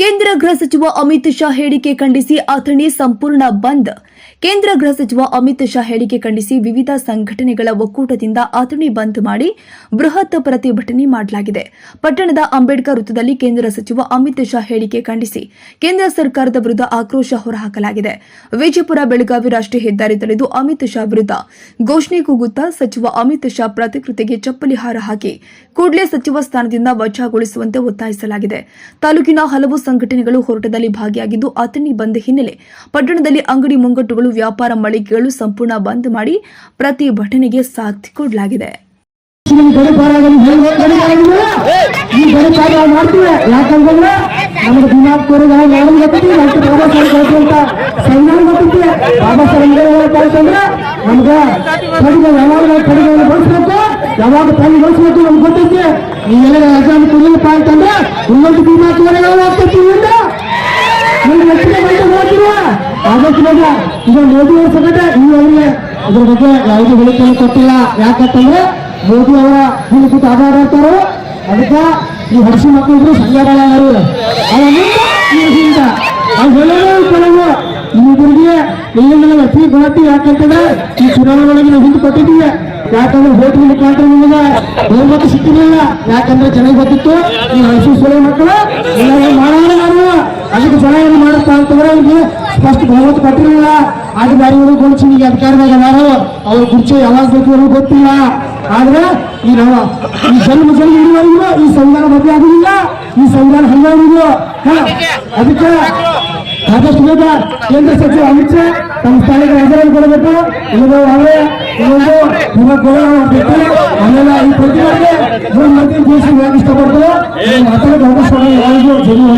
ಕೇಂದ್ರ ಗೃಹ ಸಚಿವ ಅಮಿತ್ ಶಾ ಹೇಳಿಕೆ ಖಂಡಿಸಿ ಅಥಣಿ ಸಂಪೂರ್ಣ ಬಂದ್. ಕೇಂದ್ರ ಗೃಹ ಸಚಿವ ಅಮಿತ್ ಶಾ ಹೇಳಿಕೆ ಖಂಡಿಸಿ ವಿವಿಧ ಸಂಘಟನೆಗಳ ಒಕ್ಕೂಟದಿಂದ ಅಥಣಿ ಬಂದ್ ಮಾಡಿ ಬೃಹತ್ ಪ್ರತಿಭಟನೆ ಮಾಡಲಾಗಿದೆ. ಪಟ್ಟಣದ ಅಂಬೇಡ್ಕರ್ ವೃತ್ತದಲ್ಲಿ ಕೇಂದ್ರ ಸಚಿವ ಅಮಿತ್ ಶಾ ಹೇಳಿಕೆ ಖಂಡಿಸಿ ಕೇಂದ್ರ ಸರ್ಕಾರದ ವಿರುದ್ಧ ಆಕ್ರೋಶ ಹೊರಹಾಕಲಾಗಿದೆ. ವಿಜಯಪುರ ಬೆಳಗಾವಿ ರಾಷ್ಟ್ರೀಯ ಹೆದ್ದಾರಿ ತಡೆದು ಅಮಿತ್ ಶಾ ವಿರುದ್ಧ ಘೋಷಣೆ ಕೂಗುತ್ತಾ ಸಚಿವ ಅಮಿತ್ ಶಾ ಪ್ರತಿಕೃತಿಗೆ ಚಪ್ಪಲಿ ಹಾರ ಹಾಕಿ ಕೂಡಲೇ ಸಚಿವ ಸ್ಥಾನದಿಂದ ವಜಾಗೊಳಿಸುವಂತೆ ಒತ್ತಾಯಿಸಲಾಗಿದೆ. ತಾಲೂಕಿನ ಹಲವು ಸಂಘಟನೆಗಳು ಹೋರಾಟದಲ್ಲಿ ಭಾಗಿಯಾಗಿದ್ದು ಅಥಣಿ ಬಂದ್ ಹಿನ್ನೆಲೆ ಪಟ್ಟಣದಲ್ಲಿ ಅಂಗಡಿ ಮುಂಗಟ್ಟುಗಳು, ವ್ಯಾಪಾರ ಮಳಿಗೆಗಳು ಸಂಪೂರ್ಣ ಬಂದ್ ಮಾಡಿ ಪ್ರತಿಭಟನೆಗೆ ಸಾಥ್ ಕೊಡಲಾಗಿದೆ. ನಾವು ಬಾಬಾ ಸಾಹೇಬ್ ಕಳ್ಸಿ ಅಂತ ನಮ್ಗೆ ಕಡಿಮೆ ವ್ಯವಹಾರಗಳು ಕಡಿಮೆ ಬಳಸ್ಬೇಕು? ಯಾವಾಗ ತಾಯಿ ಗಳಿಸ್ಬೇಕು ನಮ್ಗೆ ಗೊತ್ತೈತಿ? ನೀವೆಲ್ಲ ಎಕ್ಸಾಮ್ ಕೊಡ್ಲಿಲ್ಲಪ್ಪ ಅಂತಂದ್ರೆ ಇನ್ನೊಂದು ದಿನಾಂಕ ನಾವು ಆಗ್ತೈತಿ ಇಲ್ಲಿಂದ ನೀವು ಹೆಚ್ಚಿಗೆ ಬಂದು ನೋಡ್ತೀವ ಆದಷ್ಟು ಬೇಗ ಈಗ ಮೋದಿ ಅವರ ಈ ಅವರಿಗೆ ಅದ್ರ ಬಗ್ಗೆ ಯಾವುದೇ ಹೇಳಿಕೆಯನ್ನು ಕೊಟ್ಟಿಲ್ಲ. ಯಾಕಂತಂದ್ರೆ ಮೋದಿ ಅವರ ಮೂಲಭೂತ ಆಧಾರ ಇರ್ತಾರೋ ಅದಕ್ಕೆ ಈ ಹಡಿಸಿ ಮಕ್ಕಳಿದ್ರು ಸಂಘಟನೆ ಅವರು ಹಿಂದ. ಅವ್ರು ಹೇಳೋದು ಕೆಲವು. ಇಬ್ಬರಿಗೆ ಇಲ್ಲಿಂದ ವ್ಯಕ್ತಿ ಗುಣತಿ ಯಾಕಂತಂದ್ರೆ ಈ ಚುನಾವಣೆ ಒಳಗೆ ನಾವು ಹಿಂದೆ ಕೊಟ್ಟಿದ್ದೀವಿ. ಯಾಕಂದ್ರೆ vote ಮುಖಾಂತರ ನಿಮಗೆ ಸಿಕ್ಕಿರಲಿಲ್ಲ ಯಾಕಂದ್ರೆ ಚೆನ್ನಾಗಿ ಗೊತ್ತಿತ್ತು, ಈ ಮೈಸೂರು ಸೊಳೆ ಮಕ್ಕಳು ಮಾಡೋಣ ನಾನು ಅದಕ್ಕೆ ಜನ ಮಾಡುತ್ತಾ ಅಂತಂದ್ರೆ ಅವ್ರಿಗೆ ಫಸ್ಟ್ ಬಹುಮತ ಕೊಟ್ಟಿರಲಿಲ್ಲ. ಆದ್ರೆ ಬಾರಿ ಗುರುಚಿ ಈಗ ಅಧಿಕಾರದಾಗ ಯಾರು? ಅವ್ರ ಕುರ್ಚಿ ಯಾವಾಗ ಬೇಕು ಅವ್ರಿಗೆ ಗೊತ್ತಿಲ್ಲ. ಆದ್ರೆ ಈ ನಾವು ಈ ಜನ್ಮ ಜನ್ಮ ಇರುವವರೆಗೂ ಈ ಸಂವಿಧಾನ ಬದಲಾಗುವುದಿಲ್ಲ. ಈ ಸಂವಿಧಾನ ಹಂಗಾಗಿದೆಯೋ ಅದಕ್ಕೆ. ಆದಷ್ಟು ಬೇಗ ಕೇಂದ್ರ ಸಚಿವ ಅಮಿತ್ ಶಾ ತಮ್ಮ ಸ್ಥಳಕ್ಕೆ ಹೆಸರನ್ನು ಕೊಡಬೇಕು. ಇಲ್ಲದ ಅವರೇ ಇನ್ನೊಂದು ನಿಮ್ಮ ಬಿಟ್ಟು ಆಮೇಲೆ ಈ ಪ್ರತಿಭಟನೆ ಮೂರು ಮಂದಿ ದೇಶ ಇಷ್ಟಪಡ್ತಾರೆ? ಮಾತಾಡೋದು ಅವಕಾಶ ಯಾರಿಗೂ ಜನ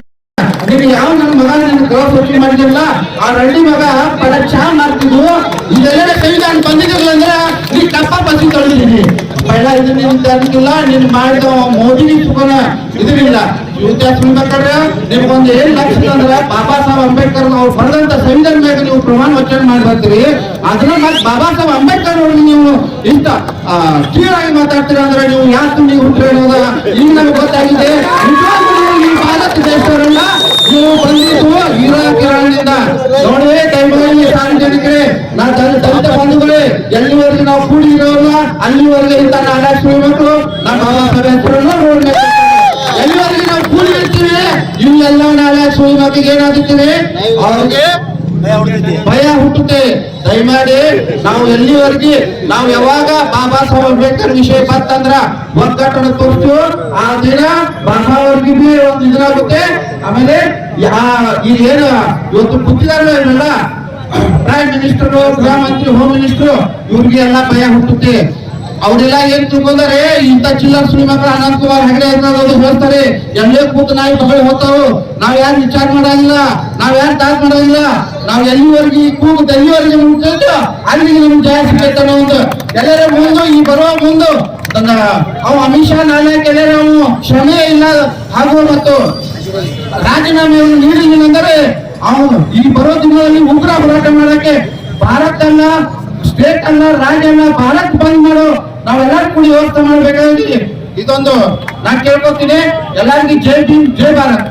ನೀನು ಯಾವ ನನ್ನ ಮಗ ನನ್ನ ಗೌರವ ಸೃಷ್ಟಿ ಮಾಡಿದಿರಲ್ಲ ಆ ಹಳ್ಳಿ ಮಗ ಪಡ ಚಾ ಮಾಡ್ತಿದ್ವು ಇದೆಲ್ಲ ಸಂವಿಧಾನ ಬಂದಿದ್ದಿರಲ್ಲ ಅಂದ್ರೆ ನೀ ಕಪ್ಪ ಬಸಿ ತೊಳೆದಿದ್ದೀನಿ. ಪೈಲ ಇದು ನೀನು ತರ್ಲಿಕ್ಕಿಲ್ಲ ನೀನ್ ಮಾಡಿದ ಮೋದಿ ಸುಖನ ಇದರಿಲ್ಲ ವ್ಯತ್ಯಾಸ ಬೇಕಾದ್ರೆ ನಿಮ್ಗೊಂದು ಏನ್ ಲಕ್ಷ ಅಂದ್ರೆ ಬಾಬಾ ಸಾಹೇಬ್ ಅಂಬೇಡ್ಕರ್ ಅವ್ರು ಪಡೆದಂತ ಸಂವಿಧಾನ ಮೇಲೆ ನೀವು ಪ್ರಮಾಣ ವಚನ ಮಾಡಿ ಬರ್ತೀರಿ. ಅದನ್ನ ಬಾಬಾ ಸಾಹೇಬ್ ಅಂಬೇಡ್ಕರ್ ಅವ್ರಿಗೆ ನೀವು ಇಂತ ಕೀಳಾಗಿ ಮಾತಾಡ್ತೀರಾ ಅಂದ್ರೆ ನೀವು ಯಾಕೆ ನೀವು ಹುಟ್ಟರೆ ಅನ್ನೋದ? ಈಗ ನಮ್ಗೆ ಗೊತ್ತಾಗಿದೆ. ಭಾರತ ದೇಶವರಲ್ಲ. ನೀವು ಬಂದಿದ್ದು ಇರಾಕಿರಲಿಂದ ನೋಡಿ, ದಯಮಾಡಿ ಸಾರ್ವಜನಿಕರೇ, ನಾ ದಲಿತ ಬಂಧುಗಳೇ ಎಲ್ಲೂ ಅಲ್ಲಿವರೆಗೆ ಇಂತ ನಾಡ ಮಕ್ಕಳು ನಮ್ಮ ಹೆಸರನ್ನ ನೋಡ್ಬೇಕು ಎಲ್ಲಿವರೆಗೆ ನಾವು ಕೂಡಿ ಇರ್ತೀವಿ ಇಲ್ಲೆಲ್ಲ ನಾಳೆ ಸುಳಿ ಮಕ್ಕಳಿಗೆ ಏನಾಗುತ್ತೀವಿ ಅವ್ರಿಗೆ ಭಯ ಹುಟ್ಟುತ್ತೆ. ದಯಮಾಡಿ ನಾವು ಎಲ್ಲಿವರೆಗೆ ನಾವು ಯಾವಾಗ ಬಾಬಾ ಸಾಹೇಬ್ ಅಂಬೇಡ್ಕರ್ ವಿಷಯ ಬಂತಂದ್ರ ಒಗ್ಗಟ್ಟಣ ತೋರಿಸ್ತು ಆ ದಿನ ಬಾಬಾ ಅವ್ರಿಗೆ ಬಿ ಒಂದು ಇದಾಗುತ್ತೆ. ಆಮೇಲೆ ಏನು ಇವತ್ತು ಕೂತಿದಾರಲ್ಲ ಇವರೆಲ್ಲ ಪ್ರೈಮ್ ಮಿನಿಸ್ಟರ್ ಗೃಹ ಮಂತ್ರಿ ಹೋಮ್ ಮಿನಿಸ್ಟರ್ ಇವ್ರಿಗೆ ಎಲ್ಲ ಭಯ ಹುಟ್ಟುತ್ತೆ. ಅವರೆಲ್ಲ ಏನ್ ತಿಳ್ಕೊಂಡಾರೆ? ಇಂಥ ಚಿಲ್ಲರ್ ಸುಳಿ ಅನಂತ್ ಕುಮಾರ್ ಹೆಗಡೆ ಅನ್ನೋದು ಹೇಳ್ತಾರೆ ಎಲ್ಲೇ ಕೂತು ನಾಯಿ ಮಗಳು ಹೋಗ್ತಾವು ನಾವ್ ಯಾರು ವಿಚಾರ ಮಾಡಂಗಿಲ್ಲ. ನಾವ್ ಯಾರು ಟಾಕ್ ಮಾಡಂಗಿಲ್ಲ. ನಾವ್ ಎಲ್ಲಿವರೆಗೆ ಕೂಗು ಎಲ್ಲಿವರೆಗೆ ಮುಟ್ಕೊಂಡು ಅಲ್ಲಿಗೆ ನಿಮ್ಗೆ ಜಯ ಅನ್ನೋ ಒಂದು. ಎಲ್ಲರ ಮುಂದೆ, ಈ ಬರುವ ಮುಂದೆ. ತನ್ನ ಅವ್ ಅಮಿತ್ ಶಾ ನಾಳೆ ಎಲ್ಲರ ಕ್ಷಮೆ ಇಲ್ಲ, ಹಾಗೂ ಮತ್ತು ರಾಜೀನಾಮೆಯನ್ನು ಅಂದ್ರೆ ಅವನು ಈ ಬರೋ ದಿನದಲ್ಲಿ ಉಗ್ರ ಹೋರಾಟ ಮಾಡಕ್ಕೆ ಭಾರತ ಅಲ್ಲ ರಾಜ್ಯನ ಭಾರತ್ ಬಂದ್ ಮಾಡು. ನಾವೆಲ್ಲರೂ ಕೂಡಿ ವ್ಯವಸ್ಥೆ ಮಾಡ್ಬೇಕಾಗಿ ಇದೊಂದು, ನಾನ್ ಕೇಳ್ಕೊತೀನಿ, ಎಲ್ಲರಿಗೂ ಜೈ ಜೈ ಭಾರತ್.